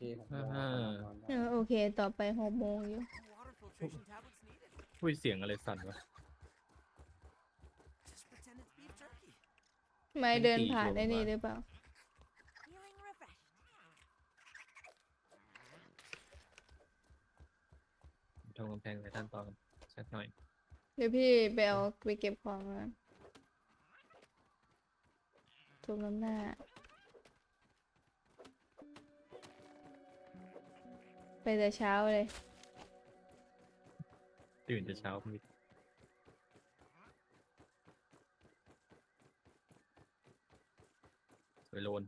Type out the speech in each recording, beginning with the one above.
เคหกโมงอ่า นอนได้เออโอเค ต่อไปหกโมงอยู่ Water filtration tablets needed. อุ้ยเสียงอะไรสั่นวะ Just pretend it's beef jerky. ไม่เป็นเดินสี่ผ่านชั่วโมงไอ้นี่อะหรือเปล่า Feeling refreshed. ทำกำแพงไว้ด้านตอนสักหน่อย เดี๋ยวพี่ไปเอาไปเก็บของมาทุบน้ำหน้า ไปแต่เช้าเลย ตื่นแต่เช้ามิดสวยโลน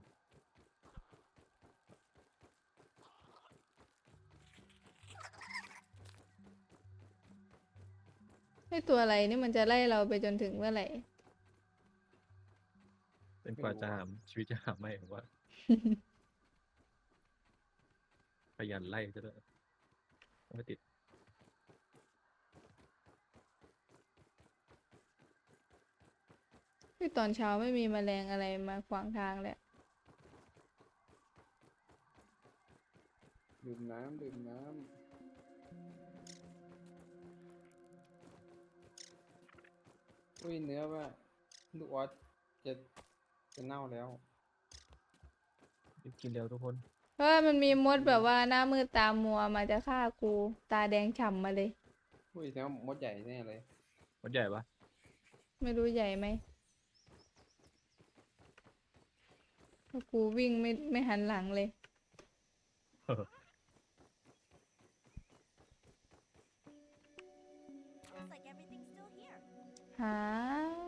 ไอตัวอะไรนี่มันจะไล่เราไปจนถึงเมื่อไหร่ เป็นกว่าจะหามชีวิตจะหามไม่ผมว่าข ยันไล่จะด้วยไม่ติดที่ตอนเช้าไม่มีแมลงอะไรมาขวางทางเลยดื่มน้ำดื่มน้ำอุ้ยเนื้อว่าลูกออสจะจะเน่าแล้วรีบกินเร็วทุกคนเพ ราะว่ามันมีมดแบบว่าหน้ามืดตามัวมาจะฆ่ากู ตาแดงฉ่ำมาเลย อุ้ยแสดงว่ามดใหญ่แน่เลยมันใหญ่ปะไม่รู้ใหญ่ไหมเพราะกูวิ่งไม่ไม่หันหลังเลย Looks like everything's still here. หา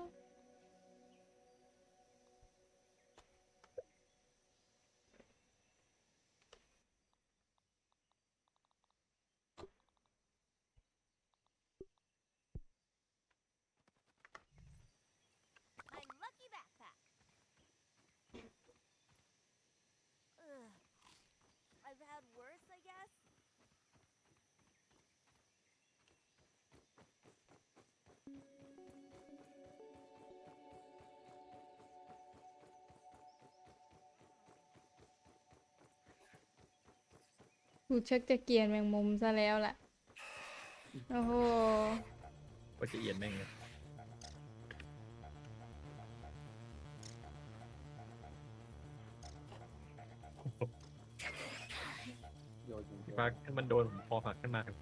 กูชักจะเกลียนแมงมุมซะแล้วล่ะ โอ้โห ก็จะเอียนแม่งเลยโยนอย่างเดีพี่ยวฟ้าถ้ามันโดนผมคอหักขึ้นมาครับ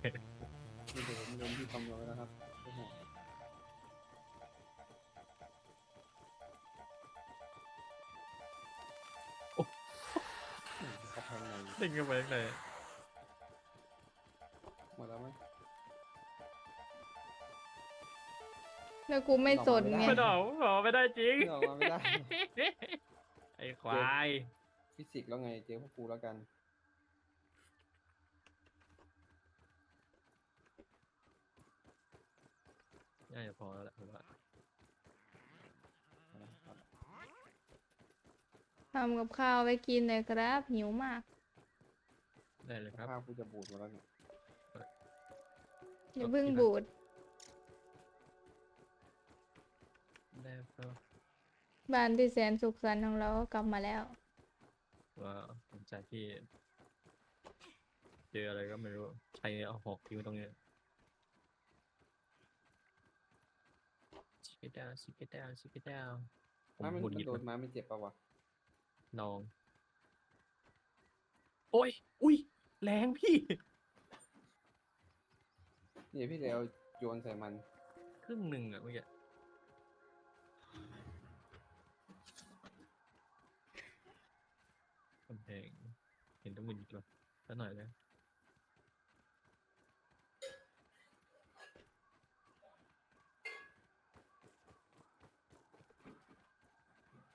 นี่เดี๋ยวผมโยนที่คำนวณไว้แล้วครับโอ้โหเขาแพงไหนเด้งเข้าไปข้างใน หมดแล้วไหมแล้วกูไม่สนไง ไม่ได้ขอไม่ได้จริงนี่ออกมาไม่ได้ ไอ้ควาย ฟิสิกส์แล้วไงเจอพวกกูแล้วกันน่าจะพอแล้วแหละผมว่า นะครับทำกับข้าวไว้กินเลยครับ หิวมาก ได้เลยครับ ข้าวกูจะบูดหมดแล้วเนี่ย อย่าเพิ่งบูดได้ครับบ้านที่แสนสุขสันต์ของเราก็กลับมาแล้ว ว่าหลังจากที่เจออะไรก็ไม่รู้ใครเอาหอกทิ้งไว้ตรงนี้ชิคกี้ดาวชิคกี้ดาวชิคกี้ดาวผมถ้ามันหงุดหมันงิดโดนนะมาไม่เจ็บปะวะลอง โอ้ย อุ้ย แรงพี่ นี่พี่เลยวโยนใส่มัน ครึ่งหนึ่งอะเมื่อกี้กำแพงเห็นต้องมุนอีกแล้วสักหน่อยแล้วโอเค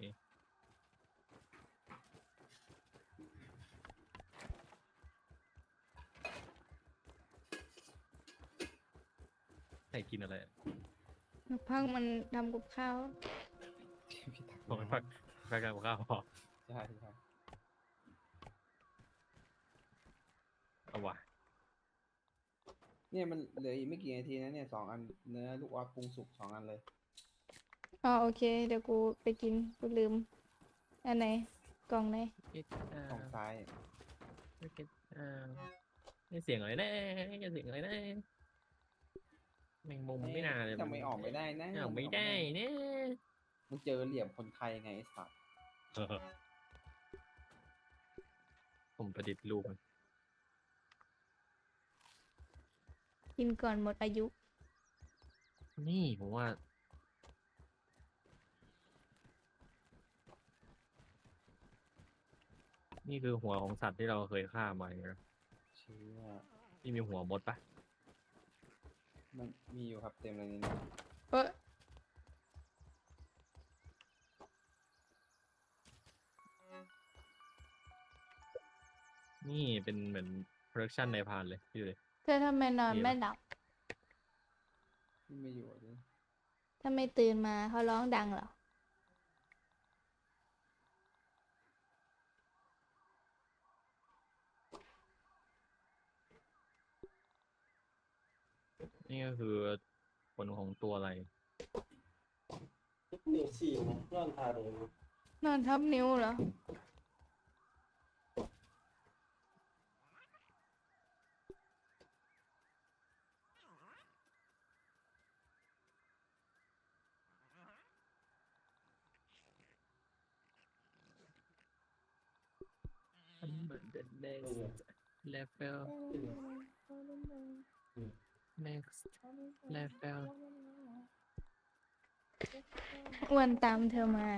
ใค รกินอะไรอะพักมันทำกับข้าวพี่ตักบอกให้พักพักกันข้าวพอใช่ใช่เอาว่ะเนี่ยมันเหลืออีกไม่กี่นาทีนะเนี่ยสองอันเนื้อลูกออสปรุงสุกสองอันเลยอ๋อโอเค เดี๋ยวกูไปกินกูลืม อันไหน กล่องไหนเอ็ดอ่าของซ้ายไม่เก็ตอ่านี่เสียงอะไรนะนี่เสียงอะไรนะ แมงมุมไม่น่าเลยจะไม่ออกไม่ได้นะออกไม่ได้เนี่ยมันเจอเหลี่ยมคนไทยไงไอ้สัตว์ผมประดิษฐ์รูปมันกินก่อนหมดอายุ นี่ผมว่า นี่คือหัวของสัตว์ที่เราเคยฆ่ามาอย่างเงี้ยเชื่อนี่มีหัวมดปะ มันมีอยู่ครับเต็มเลยในนี้เอ้ยนี่เป็นเหมือนโปรดักชันในพานเลยพี่ดูเลยเธอทำไมนอนมีปะ ไม่หลับที่ไม่อยู่อะดิถ้าไม่ตื่นมาเขาร้องดังเหรอ นี่ก็คือผลของตัวอะไร นิ้วสี่นะนอนทาเลยนอนทับนิ้วเหรอ level next level อ้วนตามเธอมา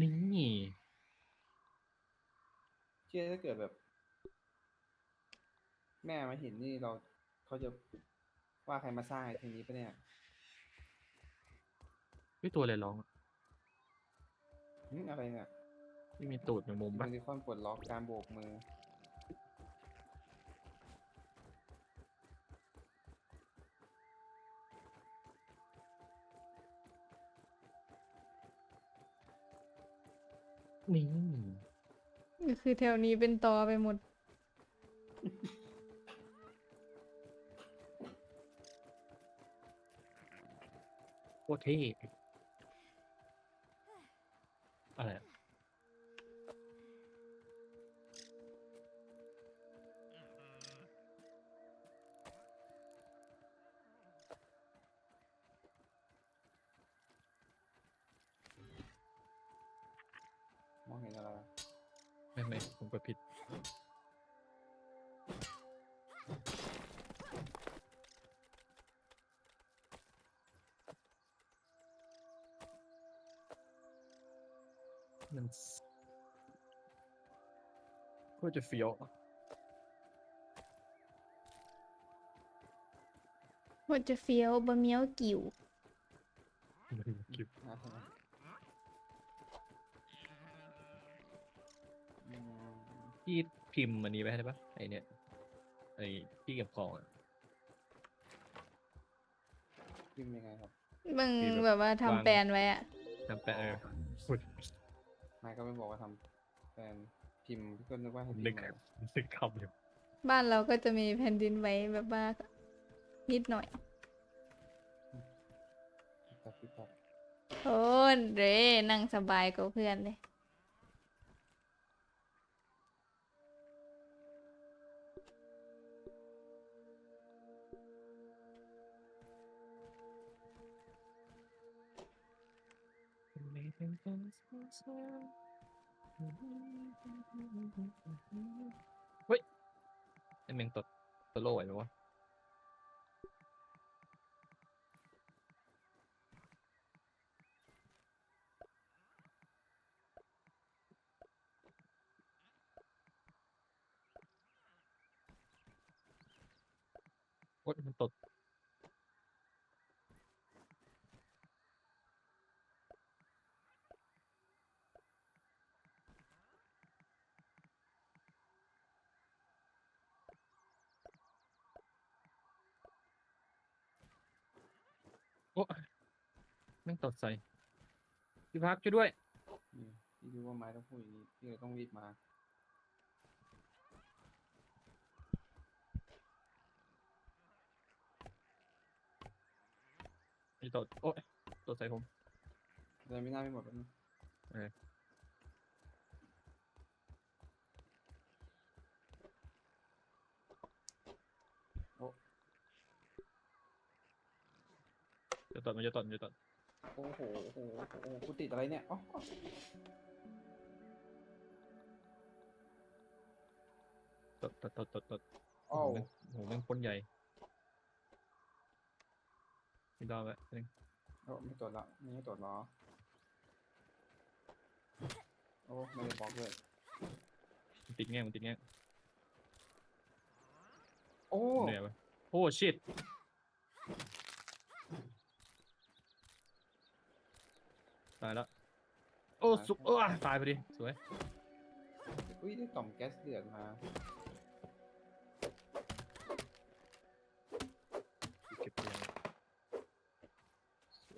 นี่ เชื่อถ้าเกิดแบบ แม่มาเห็นนี่เราเขาจะว่าใครมาสร้างไอ้ทีนี้ปะเนี่ยพี่ตัวอะไรร้องอะ หึอะไรเนี่ย ไม่มีตูดในมุมยูปะนิคอร์นปลดล็อกการโบกมือ นี่ก็คือแถวนี้เป็นตอไปหมด โคตรเท่ มันก็จะเฟี้ยวว่าจะเฟี้ยวบะเมียวกิ่วมันกิบน่าใช่ไหมอืมพี่พิมพ์อันนี้ไปให้ได้ปะไอเนี่ยไอที่เก็บของอะพิมพ์ยังไงครับ มึงมีแบบแบบว่าวางทำแปลนไว้อะจำแปะเออพูด นายก็ไม่บอกว่าทำแฟนพิมพ์พี่ก็นึกว่าให้พินึมกพ์อะไรนึกคำอยู่บ้านเราก็จะมีแผ่นดินไหวแบบว่านิดหน่อยตัดพี่ตัดโอ้เรนั่งสบายกว่าเพื่อนเลย เฮ้ยไอแมงตดตดโล่ไหวไหมวะโอ๊ยมันตด โอ้ แม่งตดใส่พี่พักช่วยด้วยนี่พี่รู้ว่าไม้ต้องพูดอย่างนี้พี่เลยต้องรีบมา ไอ้ตดโอ้ยตดใส่ผมเลยไม่น่าไม่หมดแล้วนี่เออโอ้จะตดมันจะตดมันจะตด โอ้โห โอ้โห โอ้โหกูติดอะไรเนี่ยอ๋อตดตดตดตดตดอ้าวโอ้โหแม่งโหแม่งพ่นใหญ่ไม่ได้แล้วนึงโอ้ไม่ตรวจละไม่ตรวจเหรอ โอ้ไม่ได้บล็อกเลยมันติดแง่งมันติดแง่งโอ้เหนื่อยปะโอ้ชิต ตายแล้ว โอ้สุกเออตายพอดี สวย อุ้ยได้ต่อมแก๊สเดือดมาเก็บไปยัง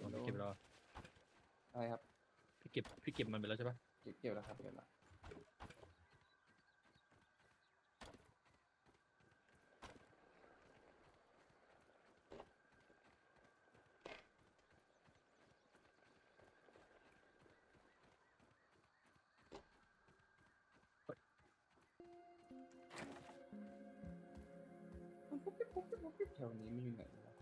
อ๋อพี่เก็บแล้วเหรออะไรครับ พี่เก็บพี่เก็บมันไปแล้วใช่ปะเก็บเกี่ยวแล้วครับเกี่ยวแล้ว แถวนี้ไม่อยู่ไหนวะ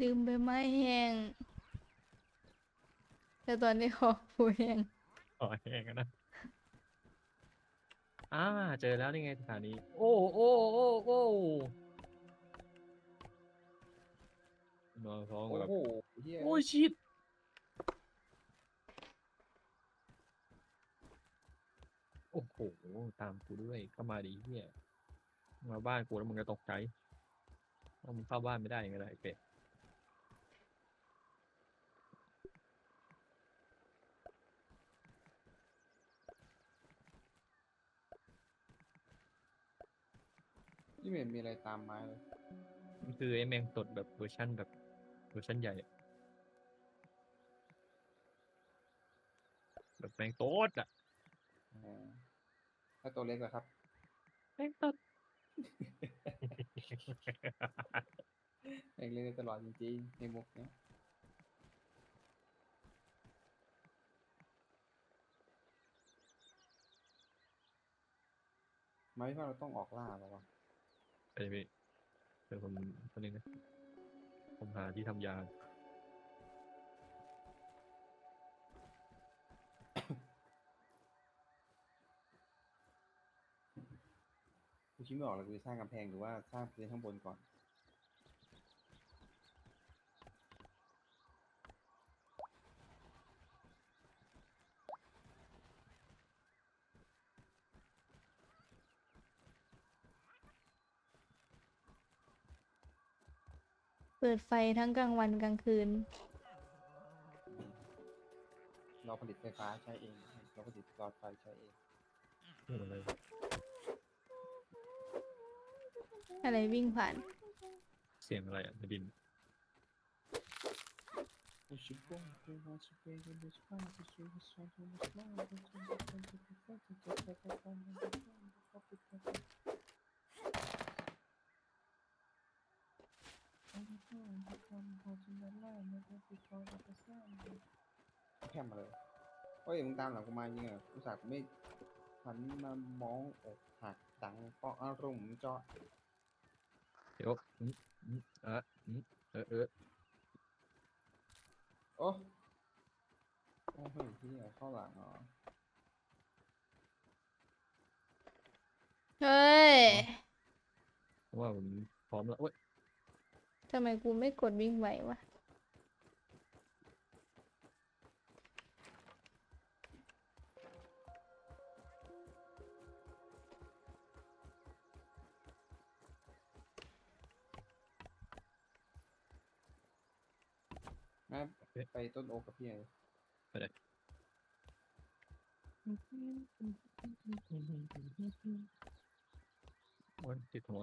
ลืมไปไหมแห้งแต่ตอนนี้ขอฟูแห้งอ๋อแห้งอะนะ อ่าเจอแล้วนี่ไงสถานีโอ้โอ้โอ้โอ้นอนท้องโอ้แบบโหเฮียโอ้ยชิตโอ้โหตามกูด้วยเข้ามาดีเฮียมาบ้านกูแล้วมึงจะตกใจว่ามึงเข้าบ้านไม่ได้ยังไงล่ะไอ้เป็ด ไม่เห็นมีอะไรตามมาเลยมันคือไอ้แมงตดแบบเวอร์ชันแบบเวอร์ชันใหญ่อะแบบแมงโต๊ดอะอ่าถ้าตัวเล็กอะครับ แมงตด เองเล่นได้ตลอดจริงๆในมุกเนี้ยไม่ว่าเราต้องออกล่าแล้ววะ ไปพี่เดี๋ยวผมคนนึงนะผมหาที่ทำยา กูคิดไม่ออกเลยกูจะสร้างกำแพงหรือว่าสร้างพื้นข้างบนก่อน เปิดไฟทั้งกลางวันกลางคืน เราผลิตไฟฟ้าใช้เอง เราผลิตหลอดไฟใช้เอง อะไรอะไรวิ่งผ่าน เสียงอะไรอะในดิน แคมมาเลยเฮ้ยมึงตามหลังกูมาจริงเหรออุตส่าห์กูไม่หันมามองอกหักดังเพราะอารมณ์เจาะเดี๋ยวอืมอืมเอออืมเออเออโอ้โอ้เฮ้ยที่เข้าหลังเหรอเฮ้ย เพราะว่าผมพร้อมแล้วเว้ย ทำไมกูไม่กดวิ่งไหววะงั้นไปต้นโอ๊กกับพี่เลยโอ้ยติดหัว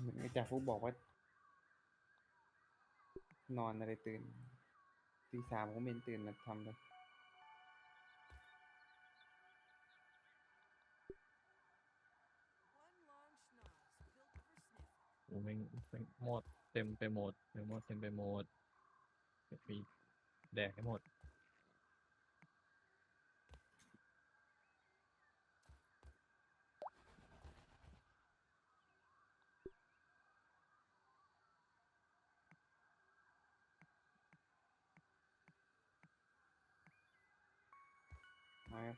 เหมือนอาจารย์ฟุกบอกว่า นอนอะไรตื่นตีสามก็ไม่เห็นตื่นมาทำเลย One long schnoz built for sniffing. โอ้แม่งแม่งหมดเต็มไปหมดแม่งหมดเต็มไปหมดมีแดกให้หมด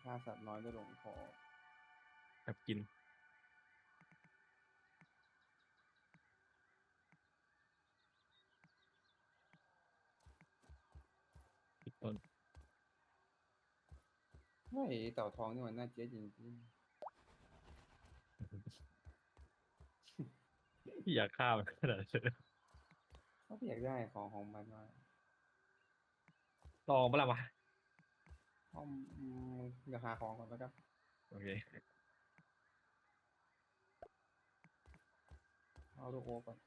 ฆ่าสัตว์น้อยได้หลงคอแบบกิน อีกต้นไม่เต่าทองนี่มันน่าเจ๊จริงอยากข้าวขนาดนั้นเลยๆเขาอยากได้ของของมันมาลองปะล่ะวะ ห้องอืมเดี๋ยวหาของก่อนแล้วกันโอเคเอาลูกโอ๊กก่อน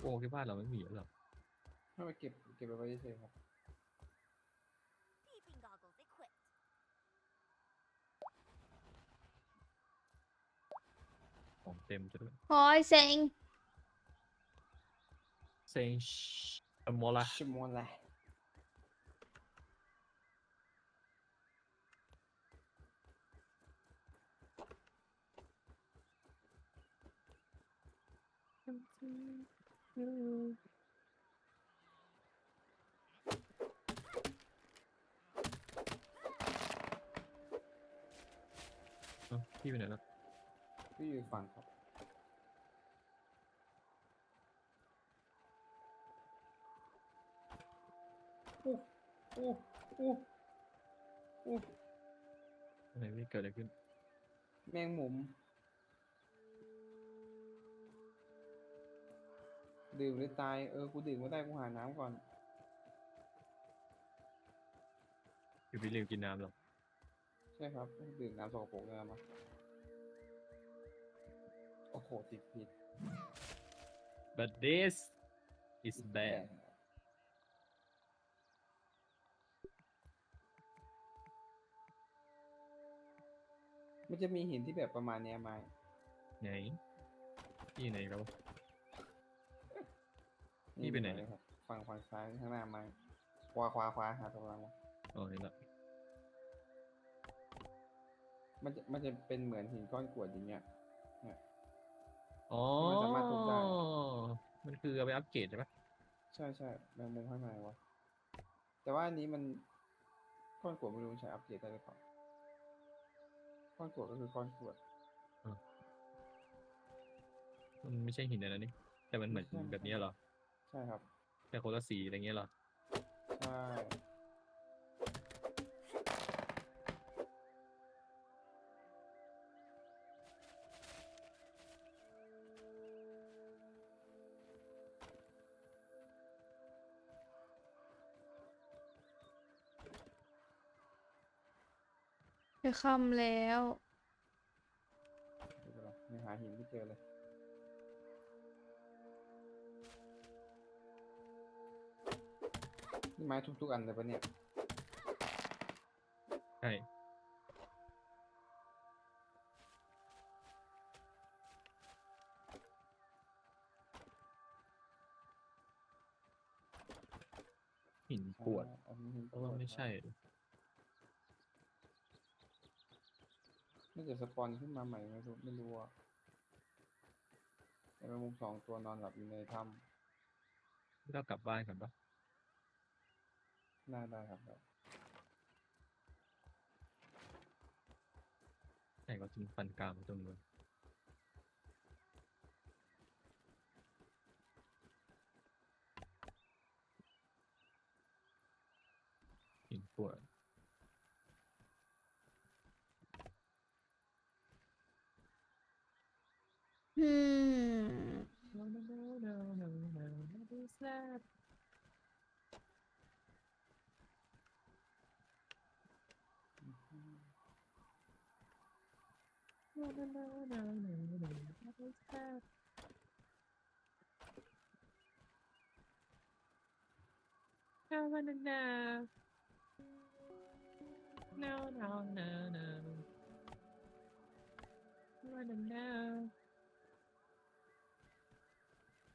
โอ้ที่บ้านเราไม่มีแล้วหรอให้ไปเก็บเก็บไปไว้เฉยๆครับ Peeping goggles equipped. ของเต็มจะด้วย โอ้ยเซ็ง เซง อมอละชิมอนแหละเอ้าพี่ไปไหนแล้วที่อยู่ฝั่งครับอู้ อู้อู้อู้อะไรไม่เกิดอะไรขึ้น แมงมุม ดื่มหรือตาย เออ กูดื่มไม่ได้ กูหาน้ำก่อนคือพี่ลืมกินน้ำหรอ ใช่ครับ ดื่มน้ำสกปรกเลยมาโอ้โหติดผิด but this is bad มันจะมีหินที่แบบประมาณเนี้ยไหมไหนพี่ไหนแล้ว นี่ไปไหนเลยครับฝั่งฝั่งซ้ายข้างหน้าไม้ขวาขวาขวาหาตรงกลางมาอ๋อเห็นละมันจะมันจะเป็นเหมือนหินก้อนกรวดอย่างเงี้ย อ๋อมันสามารถทุบได้ มันคือเอาไปอัปเกรดใช่ปะใช่ใช่แมงมุมข้างในวะแต่ว่าอันนี้มันก้อนกรวดไม่รู้มันใช้อัปเกรดได้หรือเปล่า ก้อนกรวดก็คือก้อนกรวด มันไม่ใช่หินอันนั้นนี่แต่มันเหมือนไม่ใช่ แบบนี้เหรอ ใช่ครับ แต่คนละสีอะไรเงี้ยเหรอ ใช่ จะค่ำแล้วไม่เป็นไรไม่หาหินไม่เจอเลย นี่ไม้ทุกๆอันเลยปะเนี่ย ใช่หินกรวดอันนี้หินเพราะว่าไม่ใช่ น่าจะสปอนขึ้นมาใหม่ไม่รู้ไม่รู้อะแต่แมงมุมสองตัวนอนหลับอยู่ในถ้เรากลับบ้านกันปะำน่าได้ครับครับใช่ก็ทิ้งฟันกรามไว้ตรงนู้นหินกรวด อืม อ No, no, no, no. I wanna know.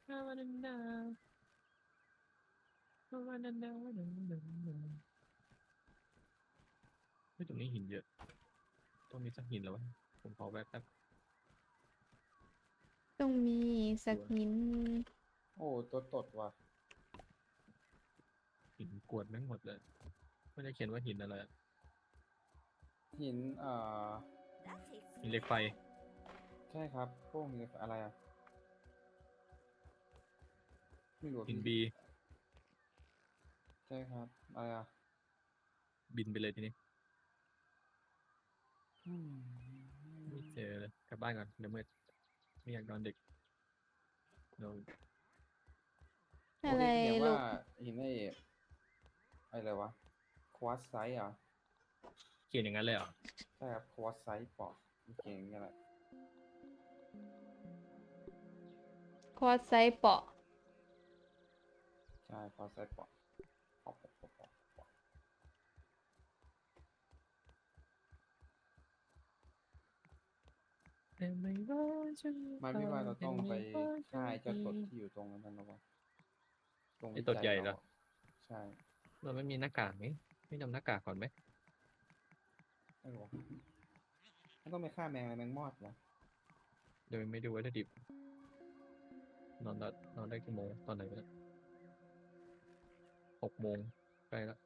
I wanna know. I wanna know, know, know, know. เฮ้ยตรงนี้หินเยอะ ต้องมีสักหินแล้ววะ ผมขอแวะแป๊บต้องมีสักหินโอ้ตัวตดว่ะหินกรวดแม่งหมดเลยไม่ได้เขียนว่าหินอะไรอะหินเอ่อ That tastes หินเหล็กไฟใช่ครับพวกนี้อะไรอะไม่รู้อะหินพี่บีใช่ครับอะไรอะบินไปเลยทีนี้ อืมไม่เจ อเลยกลับบ้านก่อนเดี๋ยวมืดไม่อยากนอนดึกเราอะไรโอ้นี่เขียนลูว่ากหินไอ้อะไรวะควอตไซต์อะเขียนอย่างนั้นเลยเหรอใช่ครับควอตไซต์ปอกเก่งอย่างเงี้ยแหละคอร์สไซส์เปาะใช่ควอตไซต์ปอกปอกปอกปอกปอกปอก ไม่ว่าจะมันไม่ว่าเราต้องไปเป็นม่ว่ฆ่าไอ้เจ้าตดจะที่อยู่ตรงนั้นนะวะตรงไอ้ตดใหญ่เหรอวิจัยาใช่ เราไม่มีหน้ากากไหมไม่นำหน้ากากก่อนไหมไม่รู้วะมันต้องไปฆ่าแมงอะไรแมงมอดเหรอโดยไม่ดูวัตถุดิบนอนได้นอนได้กี่โมงตอนไหนวะเนี่ยหกโมงใกล้แล้ว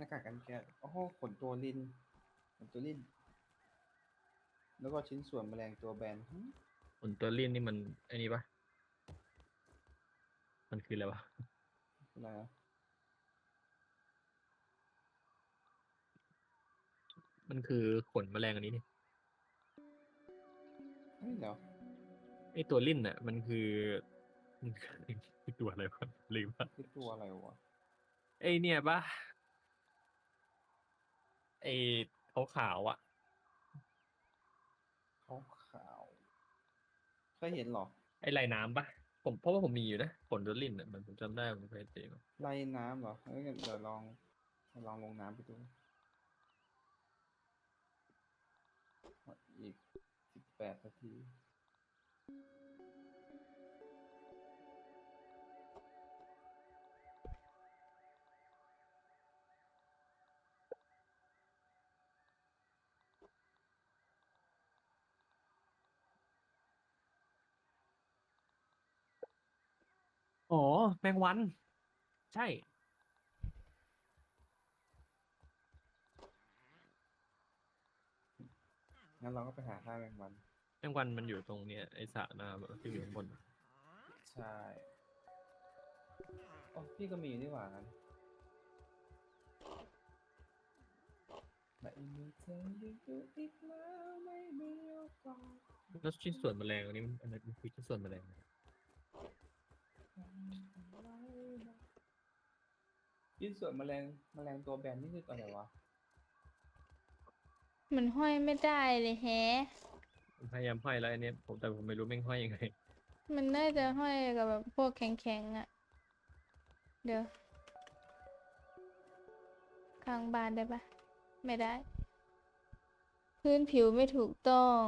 น้ากากกันแก๊สโอ้โหขนตัวลินขนตัวลิน แล้วก็ชิ้นส่วนแมลงตัวแบนหึผลตัวลิ้นนี่มันไอ้นี่ปะมันคืออะไรวะอะไรนะมันคือขนแมลงอันนี้นี่เฮ้ยเดี๋ยวไอตัวลิ้นน่ะ มันคือมันคือตัวอะไรวะลืมละคือตัวอะไรวะไอเนี่ยปะ ไอขาวขาวๆอะเขาขาวเคยเห็นเหรอไอลายน้ำปะผมเพราะว่าผมมีอยู่นะขนตัวลิ้นอะมันผมจำได้ผมเคยเจอมาไล่น้ำเหรอเฮ้ยเดี๋ยวลองลองลงน้ำไปดูอีกสิบแปดนาที อ๋อ แมงวัน ใช่ งั้นเราก็ไปหาฆ่าแมงวัน แมงวันมันอยู่ตรงเนี้ยไอสระน้ำอะที่อยู่ข้างบนอะใช่โอ้พี่ก็มีนี่หว่างั้นไม่มีเธออยู่อีกแล้วไม่มีโอกาสแล้วชิ้นส่วนแมลงอันนี้มันอันนั้นมันคือชิ้นส่วนแมลงนะ ยินส่วนแมลงแมลงตัวแบนนี่คืออะไรวะ มันห้อยไม่ได้เลยแฮะ ผมพยายามห้อยแล้วอันเนี้ยผมแต่ผมไม่รู้แม่งห้อยยังไงมันน่าจะห้อยกับแบบพวกแข็งๆอะเดี๋ยวข้างบ้านได้ปะไม่ได้ พื้นผิวไม่ถูกต้อง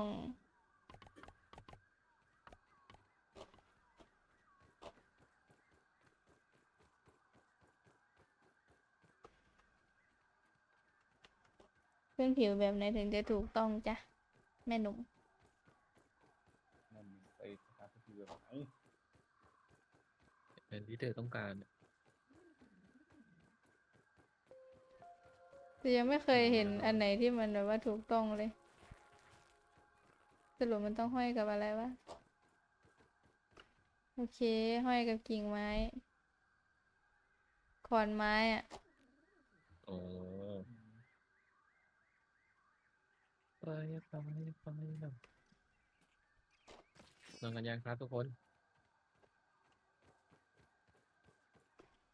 พื้นผิวแบบไหนถึงจะถูกต้องจ้ะ แม่หนุ่มมันไปหาที่แบบไหนเป็นที่เธอต้องการแต่ยังไม่เคยเห็นอันไหนที่มันแบบว่าถูกต้องเลย สรุปมันต้องห้อยกับอะไรวะ โอเค ห้อยกับกิ่งไม้ ขอนไม้อะอ๋อ ไปไปไปนอนกันยังครับทุกคน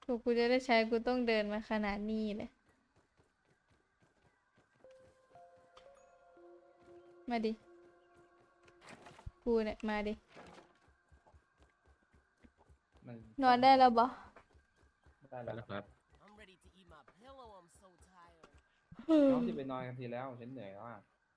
กูกูจะได้ใช้กูต้องเดินมาขนาดนี้เลยมาดิ กูเนี่ย มาดินนอนได้แล้วบอได้แล้วครับ I'm าน้องที่ไปนอนกันทีแล้วฉันเหนื่อยแล้วอะ